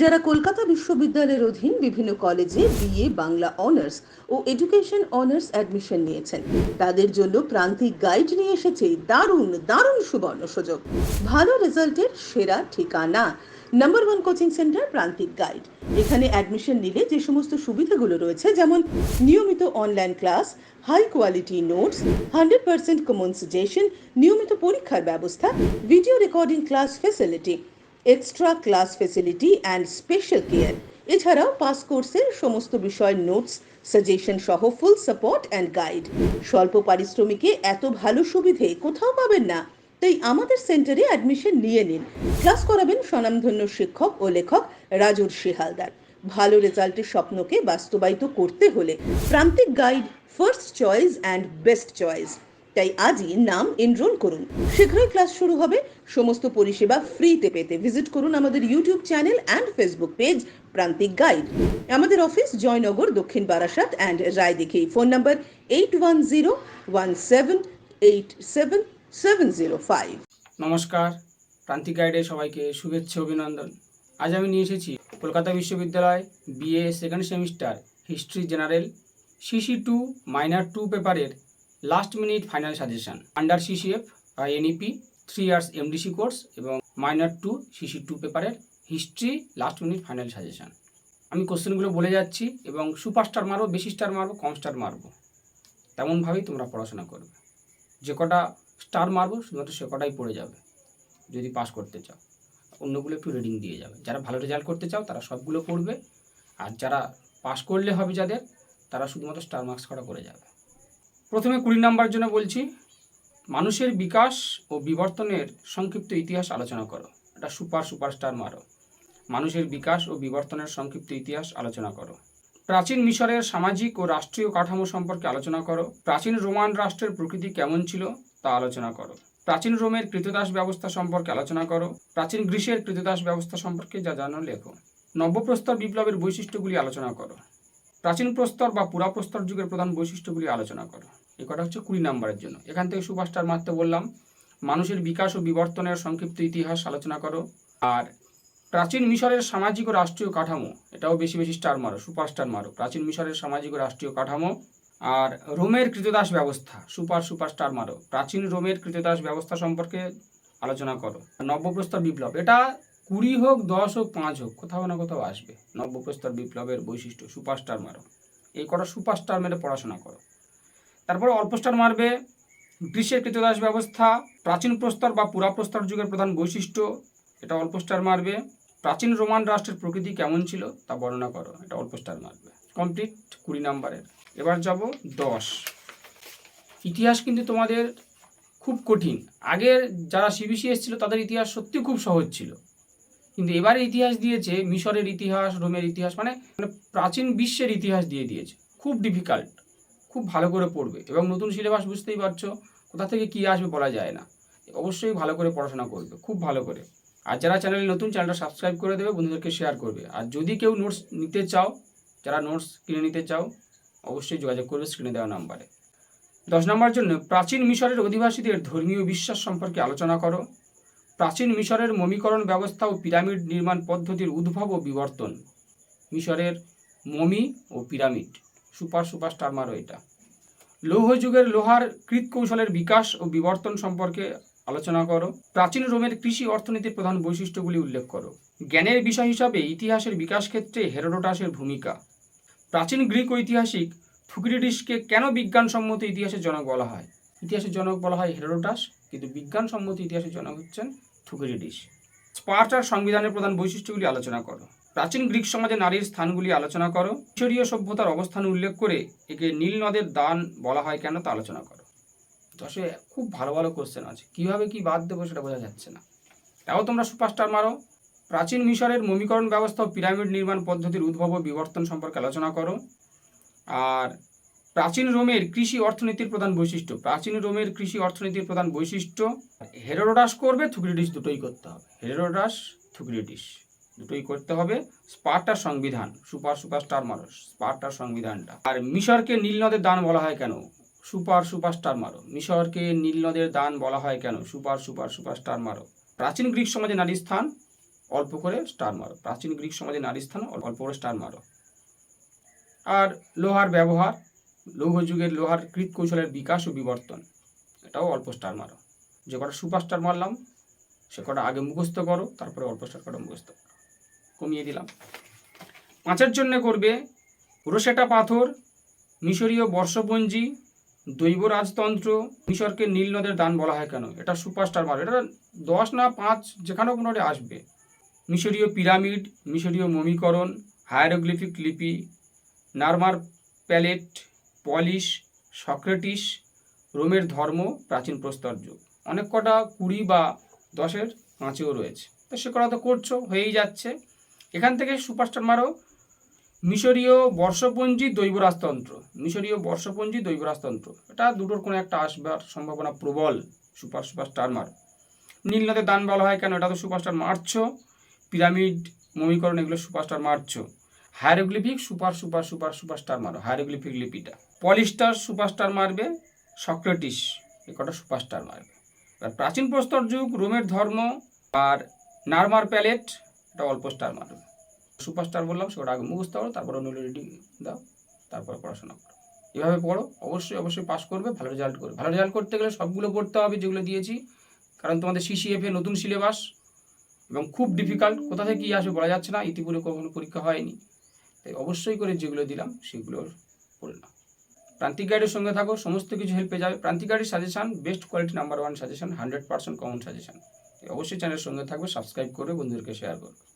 যারা কলকাতা বিশ্ববিদ্যালয়ের অধীন বিভিন্ন কলেজে বিএ, বাংলা অনার্স ও এডুকেশন অনার্স অ্যাডমিশন নিয়েছেন। তাদের জন্য প্রান্তিক গাইড নিয়ে এসেছে দারুণ দারুণ সুবর্ণ সুযোগ। ভালো রেজাল্টের সেরা ঠিকানা। Number one coaching center, Prantik guide. এখানে অ্যাডমিশন নিলে যে সমস্ত সুবিধাগুলো রয়েছে, যেমন নিয়মিত online class, high quality notes, hundred percent common suggestion নিয়মিত পরীক্ষার ব্যবস্থা, video recording class facility. Extra class facility and special care এছাড়াও পাস কোর্সের সমস্ত বিষয় নোটস সাজেশন সহ ফুল সাপোর্ট অ্যান্ড গাইড স্বল্প পারিশ্রমিকে এত ভালো সুবিধে কোথাও পাবেন না। তাই আমাদের সেন্টারে অ্যাডমিশন নিয়ে নিন। ক্লাস করাবেন স্বনামধন্য শিক্ষক ও লেখক রাজুর শিহালদার। ভালো রেজাল্টের স্বপ্নকে বাস্তবায়িত করতে হলে Prantik guide first choice and best choice তাই আজই নাম এনরোল করুন। শীঘ্রই ক্লাস শুরু হবে। সমস্ত পরিষেবা ফ্রিতে পেতে ভিজিট করুন আমাদের YouTube channel and Facebook page Prantik guide আমাদের অফিস জয়নগর, দক্ষিণ Barasat and Raidighi phone number eight one zero one seven eight seven seven zero five নমস্কার। প্রান্তিক গাইডে সবাইকে শুভেচ্ছা, অভিনন্দন। আজ আমি নিয়ে এসেছি কলকাতা বিশ্ববিদ্যালয় BA second semester history general CC two minor two পেপারের last minute final suggestion under CCF NEP three years MDC course এবং মাইনার টু সিসি টু পেপারের history last minute final suggestion আমি কোশ্চেনগুলো বলে যাচ্ছি এবং সুপার স্টার মারবো, বেশি স্টার মারবো, কম স্টার মারবো। তেমনভাবেই তোমরা পড়াশোনা করবে। যে কটা স্টার মারবো, শুধুমাত্র সে কটাই পড়ে যাবে, যদি পাস করতে চাও। অন্যগুলো একটু রিডিং দিয়ে যাবে। যারা ভালো রেজাল্ট করতে চাও, তারা সবগুলো পড়বে। আর যারা পাস করলে হবে যাদের, তারা শুধুমাত্র স্টার মার্কস করা করে যাবে। প্রথমে কুড়ি নাম্বার জন্য বলছি, মানুষের বিকাশ ও বিবর্তনের সংক্ষিপ্ত ইতিহাস আলোচনা করো। এটা সুপার সুপারস্টার মারো। মানুষের বিকাশ ও বিবর্তনের সংক্ষিপ্ত ইতিহাস আলোচনা করো। প্রাচীন মিশরের সামাজিক ও রাষ্ট্রীয় কাঠামো সম্পর্কে আলোচনা করো। প্রাচীন রোমান রাষ্ট্রের প্রকৃতি কেমন ছিল তা আলোচনা করো। প্রাচীন রোমের কৃতদাস ব্যবস্থা সম্পর্কে আলোচনা করো। প্রাচীন গ্রীসের কৃতদাস ব্যবস্থা সম্পর্কে যা জানো লেখো। নব্যপ্রস্তর বিপ্লবের বৈশিষ্ট্যগুলি আলোচনা করো। প্রাচীন প্রস্তর বা পুরাপ্রস্তর যুগের প্রধান বৈশিষ্ট্যগুলি আলোচনা করো। এ কটা হচ্ছে কুড়ি নাম্বারের জন্য। এখান থেকে সুপারস্টার মারতে বললাম, মানুষের বিকাশ ও বিবর্তনের সংক্ষিপ্ত ইতিহাস আলোচনা করো। আর প্রাচীন মিশরের সামাজিক ও রাষ্ট্রীয় কাঠামো, এটাও বেশি বেশি স্টার মারো, সুপারস্টার মারো। প্রাচীন মিশরের সামাজিক ও রাষ্ট্রীয় কাঠামো আর রোমের কৃতদাস ব্যবস্থা, সুপার সুপার স্টার মারো। প্রাচীন রোমের কৃতদাস ব্যবস্থা সম্পর্কে আলোচনা করো। নব্যপ্রস্তর বিপ্লব, এটা কুড়ি হোক, দশ হোক, পাঁচ হোক, কোথাও না কোথাও আসবে। নব্যপ্রস্তর বিপ্লবের বৈশিষ্ট্য, সুপারস্টার মারো। এই কটা সুপারস্টার মেরে পড়াশোনা করো। তারপরে অল্প স্টার মারবে, গ্রীষ্মের কৃতদাস ব্যবস্থা, প্রাচীন প্রস্তর বা পুরাপ্রস্তর যুগের প্রধান বৈশিষ্ট্য, এটা অল্পস্টার মারবে। প্রাচীন রোমান রাষ্ট্রের প্রকৃতি কেমন ছিল তা বর্ণনা করো, এটা অল্পস্টার মারবে। কমপ্লিট কুড়ি নাম্বারের। এবার যাব দশ। ইতিহাস কিন্তু তোমাদের খুব কঠিন। আগের যারা সিবিসি এসেছিল, তাদের ইতিহাস সত্যি খুব সহজ ছিল। কিন্তু এবারে ইতিহাস দিয়েছে, মিশরের ইতিহাস, রোমের ইতিহাস মানে মানে প্রাচীন বিশ্বের ইতিহাস দিয়ে দিয়েছে। খুব ডিফিকাল্ট খুব ভালো করে পড়বে এবং নতুন সিলেবাস বুঝতেই পারছ, কোথা থেকে কী আসবে বলা যায় না। অবশ্যই ভালো করে পড়াশোনা করবে, খুব ভালো করে। আর যারা চ্যানেলে নতুন চ্যানেলটা সাবস্ক্রাইব করে দেবে, বন্ধুদেরকে শেয়ার করবে। আর যদি কেউ নোটস নিতে চাও, যারা নোটস কিনে নিতে চাও, অবশ্যই যোগাযোগ করবে স্ক্রিনে দেওয়া নাম্বারে। দশ নম্বর জন্য, প্রাচীন মিশরের অধিবাসীদের ধর্মীয় বিশ্বাস সম্পর্কে আলোচনা করো। প্রাচীন মিশরের মমিকরণ ব্যবস্থা ও পিরামিড নির্মাণ পদ্ধতির উদ্ভব ও বিবর্তন। মিশরের মমি ও পিরামিড। সুপার সুপার স্টার মারো এটা। লৌহ যুগের লোহার কৃত কৌশলের বিকাশ ও বিবর্তন সম্পর্কে আলোচনা করো। প্রাচীন রোমের কৃষি অর্থনীতির প্রধান বৈশিষ্ট্যগুলি উল্লেখ করো। জ্ঞানের বিষয় হিসাবে ইতিহাসের বিকাশ ক্ষেত্রে হেরোডোটাসের ভূমিকা। প্রাচীন গ্রিক ঐতিহাসিক থুকিডিডিসকে কেন বিজ্ঞানসম্মত ইতিহাসের জনক বলা হয়? ইতিহাসের জনক বলা হয় হেরোডোটাস, কিন্তু বিজ্ঞানসম্মত ইতিহাসের জনক হচ্ছেন থুকিডিডিস স্পার্টার সংবিধানের প্রধান বৈশিষ্ট্যগুলি আলোচনা করো। প্রাচীন গ্রিক সমাজে নারীর স্থানগুলি আলোচনা করো। মিশরীয় সভ্যতার অবস্থান উল্লেখ করে একে নীল নদের দান বলা হয় কেন তা আলোচনা করো। দশে খুব ভালো ভালো কোশ্চেন আছে। কীভাবে কি বাদ দেবো সেটা বোঝা যাচ্ছে না। তাও তোমরা সুপারস্টার মারো। প্রাচীন মিশরের মমিকরণ ব্যবস্থা ও পিরামিড নির্মাণ পদ্ধতির উদ্ভব ও বিবর্তন সম্পর্কে আলোচনা করো। আর প্রাচীন রোমের কৃষি অর্থনীতির প্রধান বৈশিষ্ট্য। প্রাচীন রোমের কৃষি অর্থনীতির প্রধান বৈশিষ্ট্য হেরোডাস করবে, থুকরিডিস দুটোই করতে হবে। হেরোডাস থুকরিডিস। দুটোই করতে হবে। স্পার্টার সংবিধান, সুপার সুপার স্টার মারো, স্পার্টার সংবিধানটা। আর মিশরকে নীল নদের দান বলা হয় কেন? সুপার সুপার স্টার মারো। মিশরকে নীল নদের দান বলা হয় কেন? সুপার সুপার সুপার স্টার মারো। প্রাচীন গ্রিক সমাজে নারীর স্থান, অল্প করে স্টার মারো। প্রাচীন গ্রিক সমাজে নারী স্থান, অল্প করে স্টার মারো। আর লোহার ব্যবহার, লৌহ যুগের লোহার কৃত কৌশলের বিকাশ ও বিবর্তন, এটাও অল্প স্টার মারো। যে কটা সুপারস্টার মারলাম, সে কটা আগে মুখস্থ করো, তারপরে অল্প স্টার কটা মুখস্থ করো। কমিয়ে দিলাম। পাঁচের জন্য করবে রোসেটা পাথর, মিশরীয় বর্ষপঞ্জি দৈব রাজতন্ত্র মিশরকে নীল নদের দান বলা হয় কেন? এটা সুপারস্টার মার এটা দশ না পাঁচ যেখানেও কোনোটি আসবে। মিশরীয় পিরামিড, মিশরীয় মমিকরণ, হায়ারোগ্লিফিক লিপি, নার্মার প্যালেট, পলিশ, সক্রেটিস, রোমের ধর্ম, প্রাচীন প্রস্তর যুগ অনেক কটা কুড়ি বা দশের পাঁচেও রয়েছে। তো সে কটা তো করছ, হয়েই যাচ্ছে। এখান থেকে সুপারস্টার মারো। মিশরীয় বর্ষপঞ্জি দৈবরাজতন্ত্র। মিশরীয় বর্ষপঞ্জি দৈবরাজতন্ত্র। এটা দুটোর কোনো একটা আসবার সম্ভাবনা প্রবল। সুপার সুপার স্টার মার। নীল নদের দান বলা হয় কেন? এটা তো সুপারস্টার মারছো। পিরামিড, মমিকরণ এগুলো সুপারস্টার মারছো। Hieroglyphic super super super, superstar মারো। হায়ারোগ্লিফিক লিপিটা। পলিস্টার সুপারস্টার মারবে, সক্রেটিস এ কটা সুপারস্টার মারবে। আর প্রাচীন প্রস্তর যুগ, রোমের ধর্ম আর নার্মার প্যালেট এটা অল্প স্টার মারবে। সুপার স্টার বললাম সেটা আগে মুখস্থ করো, তারপরে অন্য রেডি দাও, তারপরে পড়াশোনা করো। এভাবে পড়ো, অবশ্যই অবশ্যই পাস করবে, ভালো রেজাল্ট করবে। ভালো রেজাল্ট করতে গেলে সবগুলো পড়তে হবে যেগুলো দিয়েছি, কারণ তোমাদের সিসিএফ নতুন সিলেবাস এবং খুব ডিফিকাল্ট কোথা থেকে কী আসবে বলা যাচ্ছে না, ইতিপূর্বে কখনো পরীক্ষা হয়নি। তাই অবশ্যই করে যেগুলো দিলাম, সেগুলো পড়ে নাও। প্রান্তিক গাইডের সঙ্গে থাকো, সমস্ত কিছু হেল্প পেয়ে যাবে। প্রান্তিক গাইডের suggestion best quality number one suggestion hundred percent common suggestion অবশ্যই চ্যানেলের সঙ্গে থাকবে সাবস্ক্রাইব করে বন্ধুদেরকে শেয়ার করবে।